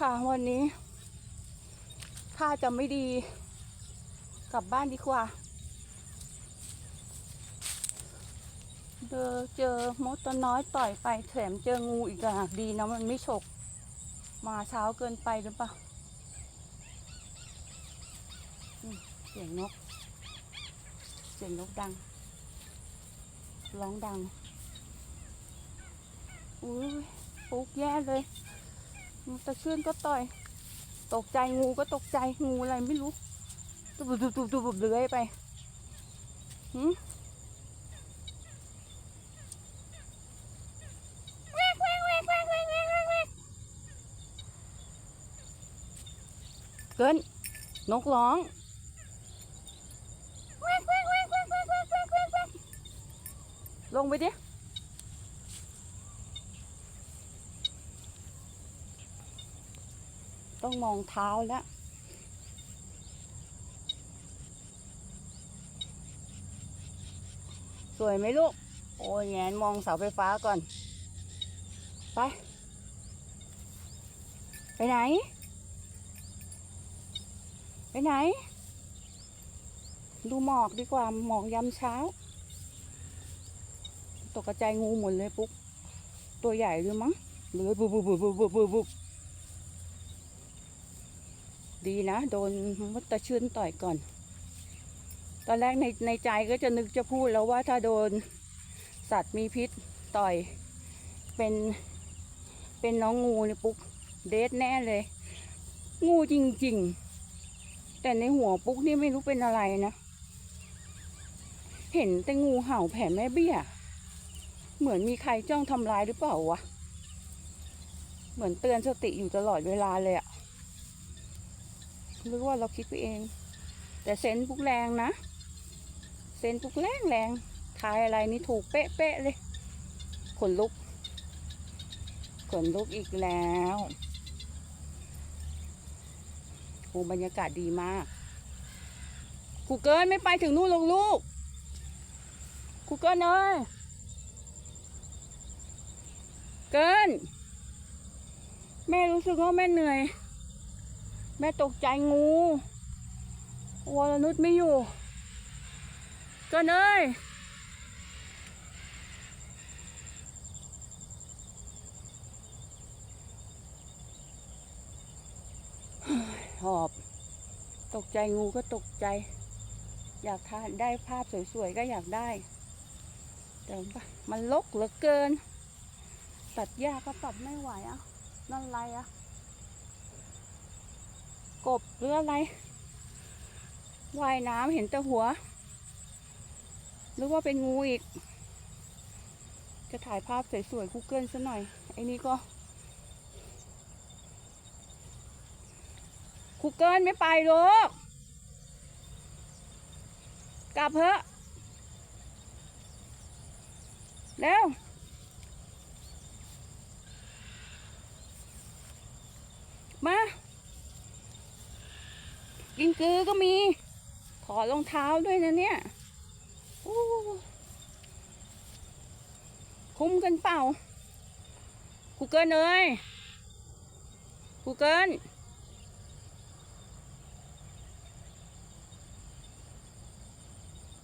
ค่ะวันนี้ถ้าจะไม่ดี กลับบ้านดีกว่า เจอเจอมดตัวน้อยต่อยไปแถมเจองูอีกอะดีนะมันไม่ฉก มาเช้าเกินไปหรือเปล่าเสียงนก เสียงนกดัง ร้องดัง อุ้ยปุกแย่เลย ตะเชื่อนก็ต่อย ตกใจงูก็ตกใจงูอะไรไม่รู้ตุบตุบตุบตุบเลื้อยไปหืมเกินนกร้องลงไปดิ ต้องมองเท้าแล้ว สวยไหมลูก โอ้ยแงนมองเสาไฟฟ้าก่อน ไป ไปไหน ไปไหน ดูหมอกดีกว่า หมอกยามเช้า ตกกระจายงูหมดเลยปุ๊ก ตัวใหญ่ด้วยมั้งเลื้อยบุบบุบบุบบุบบุบบุบบุบ ดีนะ โดนมดตะชื่นต่อยก่อน ตอนแรกในในใจก็จะนึกจะพูดแล้วว่าถ้าโดนสัตว์มีพิษต่อยเป็นเป็นน้องงูเนี่ยปุ๊กเดทแน่เลย งูจริง ๆ แต่ในหัวปุ๊กนี่ไม่รู้เป็นอะไรนะ เห็นแต่งูเห่าแผ่แม่เบี้ย เหมือนมีใครจ้องทำร้ายหรือเปล่าวะ เหมือนเตือนสติอยู่ตลอดเวลาเลยอะ หรือว่าเราคิดไปเอง แต่เซนปุกแรงนะ เซนปุกแรงแรงทายอะไรนี่ถูกเป๊ะเป๊ะๆเลย ขนลุก ขนลุกอีกแล้วโอ้บรรยากาศดีมากครูเกิลไม่ไปถึงนู่นลงลูกครูเกิลเอ้ยเกิลแม่รู้สึกว่าแม่เหนื่อย แม่ตกใจงูวรนุชไม่อยู่ก็เนยเฮ้ยหอบ ตกใจงูก็ตกใจ อยากทานได้ภาพสวยๆ ก็อยากได้ แต่ว่ามันลกเหลือเกิน ตัดหญ้าก็ตัดไม่ไหวอะนั่นไรอะ กบหรืออะไรว่ายน้ำเห็นแต่หัว หรือว่าเป็นงูอีก จะถ่ายภาพสวยๆกูเกิลซะหน่อย ไอ้นี่ก็กูเกิลไม่ไปหรอกกลับเถอะเร็วมา กินกือก็มีถอดรองเท้าด้วยนะเนี่ยคุ้มกันเปล่าคูเกิลเอ้ยคูเกิล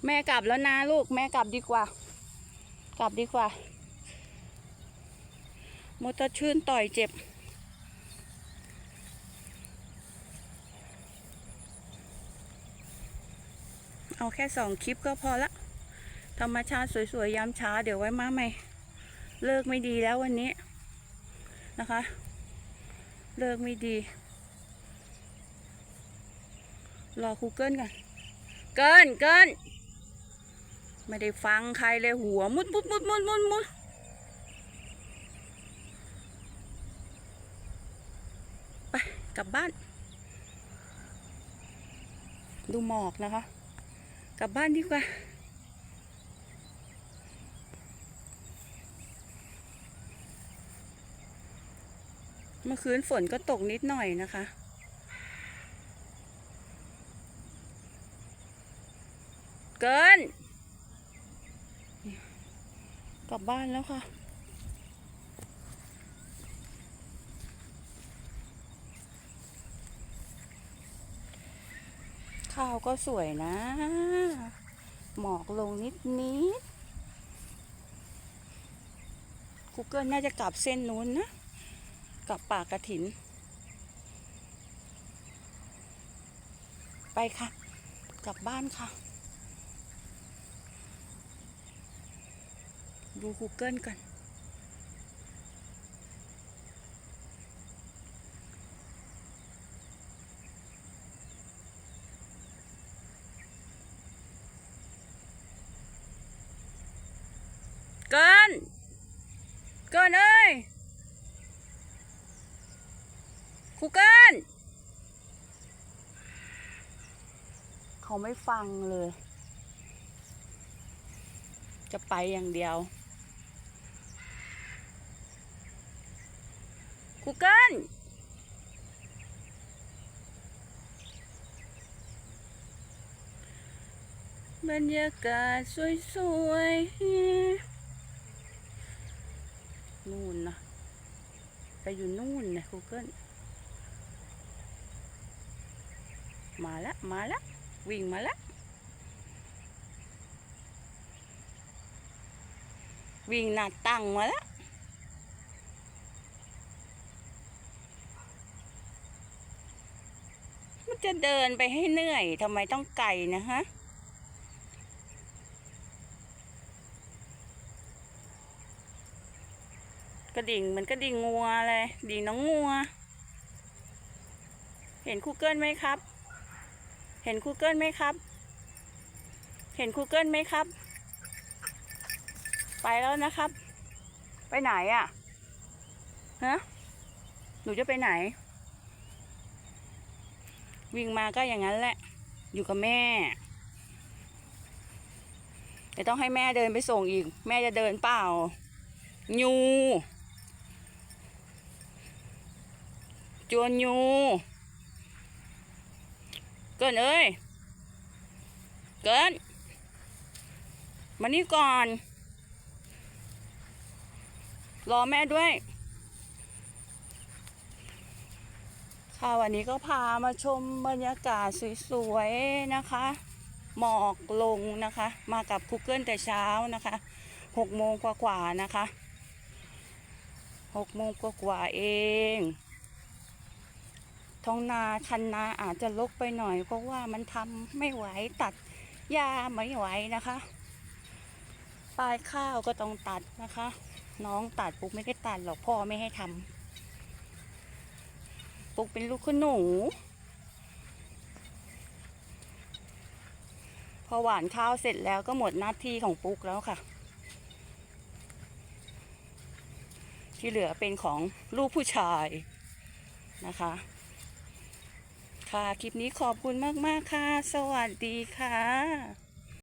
แม่กลับแล้วนะลูก แม่กลับดีกว่า กลับดีกว่ามดตะชื่นต่อยเจ็บ เอาแค่สองคลิปก็พอละ ธรรมชาติสวยๆยามเช้าเดี๋ยวไว้มาใหม่ เลิกไม่ดีแล้ววันนี้นะคะ เลิกไม่ดี รอครูเกิลก่อนเกินเกินไม่ได้ฟังใครเลยหัวมุดมุดมุดมุดมุดมุดไปกลับบ้าน ดูหมอกนะคะ กลับบ้านดีกว่า เมื่อคืนฝนก็ตกนิดหน่อยนะคะ เกิน กลับบ้านแล้วค่ะ ข้าวก็สวยนะ หมอกลงนิดนิดกูเกิลน่าจะกลับเส้นนู้นนะ กลับป่ากระถิน ไปค่ะ กลับบ้านค่ะ ดู Google กัน เกิน เกินเอ้ยครูเกิน เขาไม่ฟังเลย จะไปอย่างเดียวครูเกิลบรรยากาศสวยๆ นู่นนะไปอยู่นู่นนะคูเกิลมาล้วมาล้ววิ่งมาล้ววิ่งหน้าตั้งมาล้วมันจะเดินไปให้เหนื่อยทำไมต้องไกลนะฮะ กระดิ่งเหมันกระดิ่งงัวเลยดิ่งน้องงัว เห็นคูเกิลไหมครับ เห็นคูเกิลไหมครับ เห็นคูเกิลไหมครับ ไปแล้วนะครับ ไปไหนอะ่ะฮะหนูจะไปไหน วิ่งมาก็อย่างนั้นแหละ อยู่กับแม่แต่ต้องให้แม่เดินไปส่งอีก แม่จะเดินเปล่า ยู จวนยูเกินเอ้ย เกินมานี่ก่อน รอแม่ด้วย ค่ะวันนี้ก็พามาชมบรรยากาศสวยๆนะคะ หมอกลงนะคะ มากับคุกเกิลแต่เช้านะคะหกโมงกว่าๆนะคะหกโมงกว่าๆเอง ท้องนาคันนาอาจจะลกไปหน่อย เพราะว่ามันทำไม่ไหวตัดหญ้าไม่ไหวนะคะปลายข้าวก็ต้องตัดนะคะ น้องตัดปุ๊กไม่ได้ตัดหรอกพ่อไม่ให้ทำปุ๊กเป็นลูกขนหนูพอหวานข้าวเสร็จแล้วก็หมดหน้าที่ของปุ๊กแล้วค่ะ ที่เหลือเป็นของลูกผู้ชายนะคะ ค่ะ คลิปนี้ขอบคุณมาก ๆ ค่ะ สวัสดีค่ะ